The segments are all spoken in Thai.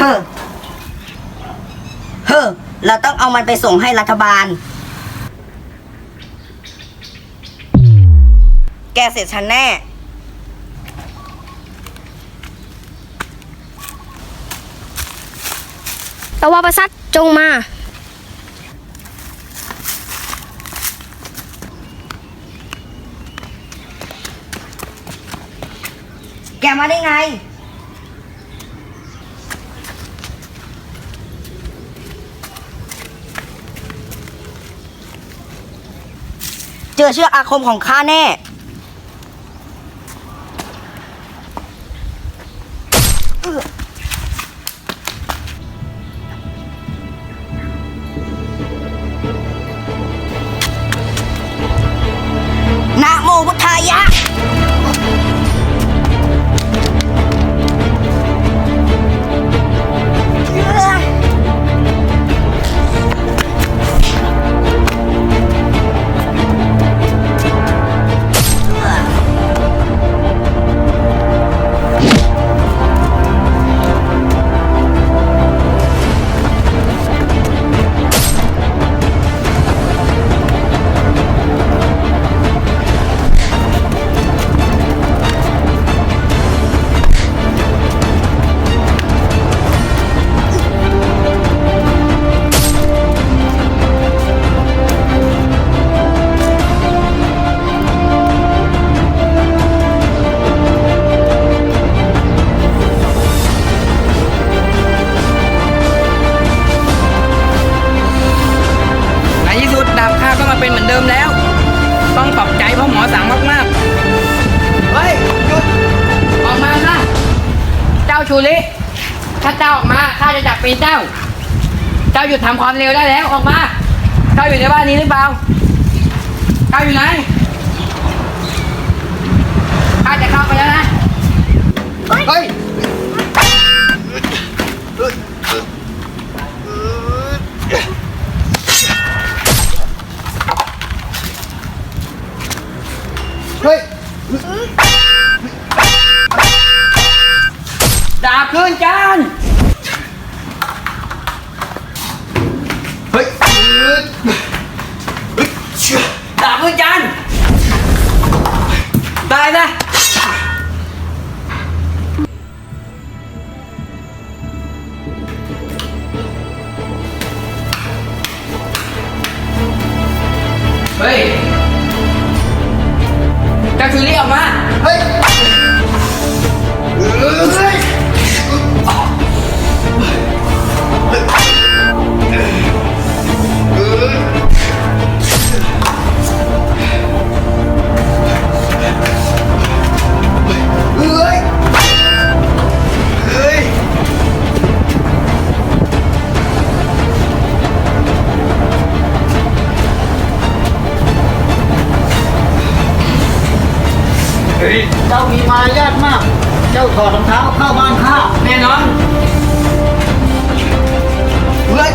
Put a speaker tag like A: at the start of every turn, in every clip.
A: เฮ้อเฮ้อเราต้องเอามันไปส่งให้รัฐบาล แกเสร็จฉันแน่
B: ตะวาประสัตจงมา
A: แกมาได้ไง เจอเชือกอาคมของข้าแน่
C: ต้องขอบใจเพ่อหมอสั่งมากๆ เฮ้ยหยุดออกมานะเจ้าชูริถ้าเจ้าออกมาข้าจะจับป็นเจ้า เจ้าหยุดทำความเร็วได้แล้วออกมา เจ้าอยู่ในบ้านนี้หรือเปล่า เจ้าอยู่ไหนข้าจะเข้าไปแล้วนะ เฮ้ย เฮ้ยดาบคืนจานเฮ้ยดาบคืนจานได้นะ จ้าชูรี่ออกมา เฮ้ย
D: เจ้ามีมารยาทมาก เจ้าถอดรองเท้าเข้าบ้านข้า
C: แน่นอนเฮ้ย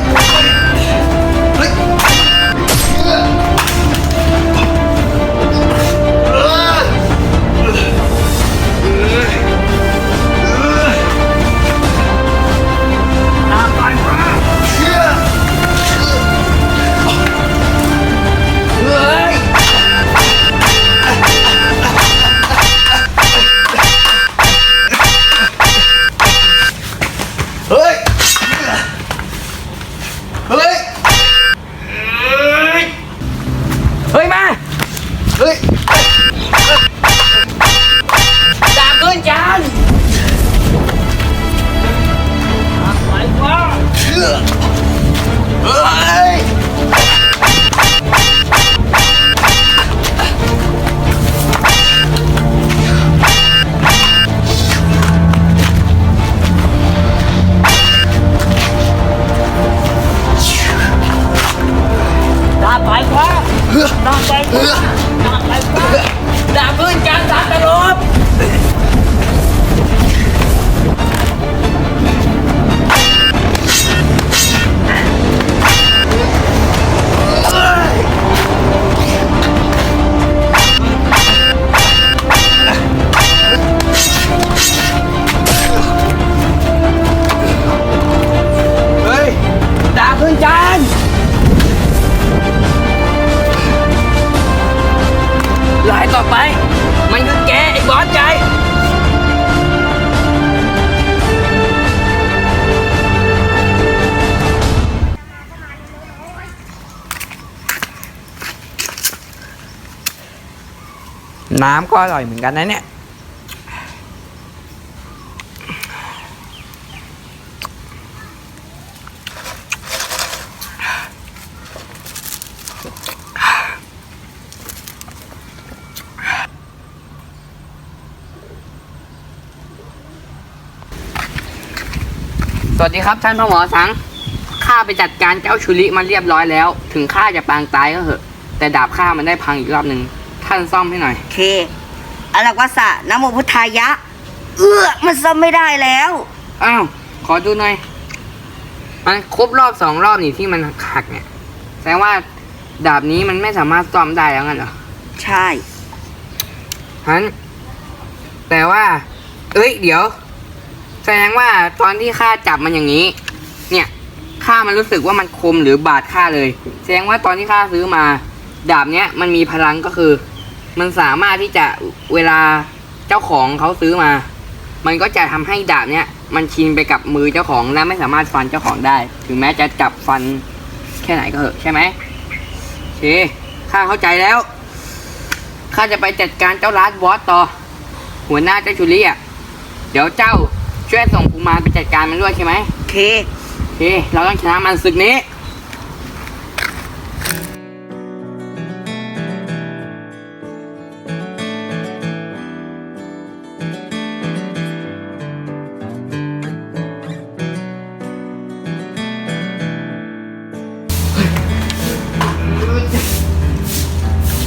C: เดาบ
D: สายฟ้าดาบสายฟ้าดาบ
C: เกินจารสามตลบ ต่อไป มันคือแกไอ้บอสใจ น้ำก็อร่อยเหมือนกันนะเนี่ย สวัสดีครับท่านพ่อหมอสัง ข้าไปจัดการเจ้าชุลิมาเรียบร้อยแล้ว ถึงข้าจะปางตายก็เหอะ แต่ดาบข้ามันได้พังอีกรอบหนึ่ง ท่านซ่อมให้หน่อย
A: โอเคอลักวัสสะนะโมพุทธายะ เอื้อมันซ่อมไม่ได้แล้ว
C: อ้าว ขอดูหน่อย มันครบรอบสองรอบนี่ที่มันหักเนี่ย แสดงว่าดาบนี้มันไม่สามารถซ่อมได้แล้วงั้นเหรอ
A: ใช่
C: ฮันแต่ว่า เอ้ย เดี๋ยว แสดงว่าตอนที่ข้าจับมันอย่างนี้ เนี่ยข้ามันรู้สึกว่ามันคมหรือบาดข้าเลย แสดงว่าตอนที่ข้าซื้อมา ดาบเนี้ยมันมีพลังก็คือ มันสามารถที่จะเวลาเจ้าของเขาซื้อมา มันก็จะทำให้ดาบเนี้ยมันชินไปกับมือเจ้าของและไม่สามารถฟันเจ้าของได้ ถึงแม้จะจับฟันแค่ไหนก็เหอะใช่ไหมเคข้าเข้าใจแล้วข้าจะไปจัดการเจ้าลาสบอสต่อ หัวหน้าเจ้าชูลี่อะเดี๋ยวเจ้า ช่วยส่งกุมารไปจัดการมันด้วยใช่ไหม
A: โอเค
C: โอเค เราต้องชนะมันศึกนี้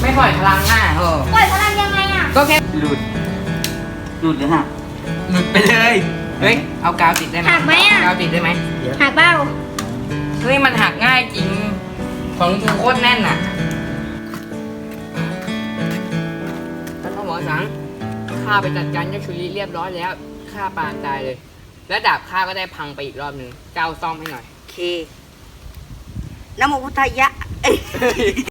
C: ไม่ปล่อยพลังหน้าโอ้
B: ปล่อยพลังยังไงอะ
C: ก็แค่
D: หลุด หลุดหรือหัก
C: หลุดไปเลย เฮ้ย เอากาวติดได้ไหม
B: หักไหมอะ
C: กาวติดได้ไหม
B: หักเบ้า
C: เฮ้ยมันหักง่ายจริง ของกูโคตรแน่นอะท่านพ่อหมอสัง ข้าไปจัดการเจ้าชุลิเรียบร้อยแล้ว ข้าปานตายเลย และดาบข้าก็ได้พังไปอีกรอบหนึ่งเจ้าซ่อมให้หน่อย
A: โอเคนะโมพุทธายะเอ้ย